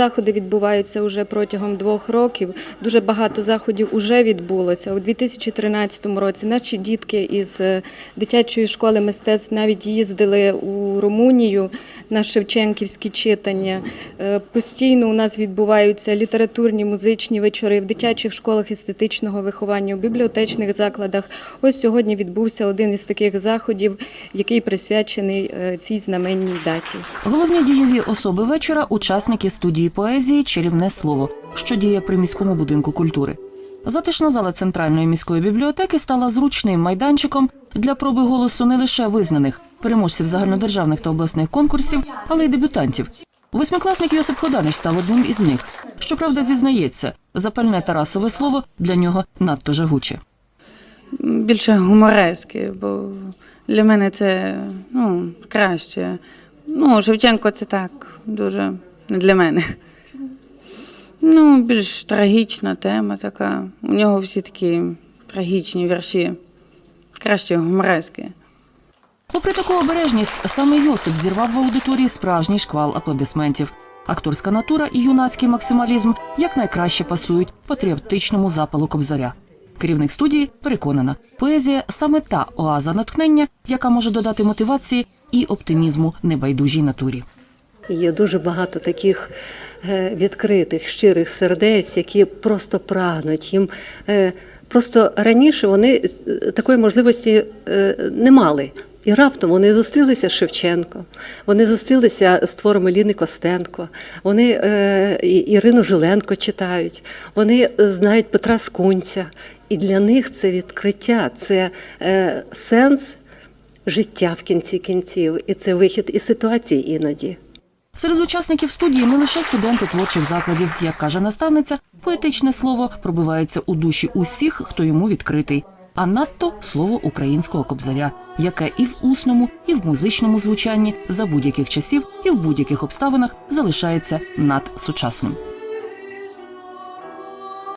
Заходи відбуваються вже протягом двох років. Дуже багато заходів вже відбулося. У 2013 році наші дітки із е, дитячої школи мистецтв навіть їздили у Румунію на Шевченківські читання. Е, Постійно у нас відбуваються літературні, музичні вечори в дитячих школах естетичного виховання, у бібліотечних закладах. Ось сьогодні відбувся один із таких заходів, який присвячений е, цій знаменній даті. Головні дієві особи вечора учасники студії поезії Чарівне слово, що діє при міському будинку культури. Затишна зала центральної міської бібліотеки стала зручним майданчиком для проби голосу не лише визнаних переможців загальнодержавних та обласних конкурсів, але й дебютантів. Восьмикласник Йосип Ходанич став одним із них. Щоправда, зізнається, запальне Тарасове слово для нього надто жагуче. більше гуморески, бо для мене це ну, краще. Ну, Шевченко це так, дуже не для мене. Ну, більш трагічна тема така. У нього всі такі трагічні вірші. Краще гуморески. Попри таку обережність, саме Йосип зірвав в аудиторії справжній шквал аплодисментів. Акторська натура і юнацький максималізм якнайкраще пасують патріотичному запалу кобзаря. Керівник студії переконана, поезія саме та оаза натхнення, яка може додати мотивації і оптимізму небайдужій натурі. Є дуже багато таких е, відкритих, щирих сердець, які просто прагнуть їм. е, Просто раніше вони е, такої можливості не мали. І раптом вони зустрілися з Шевченко, вони зустрілися з творами Ліни Костенко, вони е, Ірину Жиленко читають, вони знають Петра Скунця. І для них це відкриття, це е, сенс життя в кінці кінців, і це вихід із ситуації іноді. Серед учасників студії не лише студенти творчих закладів, як каже наставниця, поетичне слово пробивається у душі усіх, хто йому відкритий. А надто слово українського кобзаря, яке і в усному, і в музичному звучанні за будь-яких часів і в будь-яких обставинах залишається надсучасним.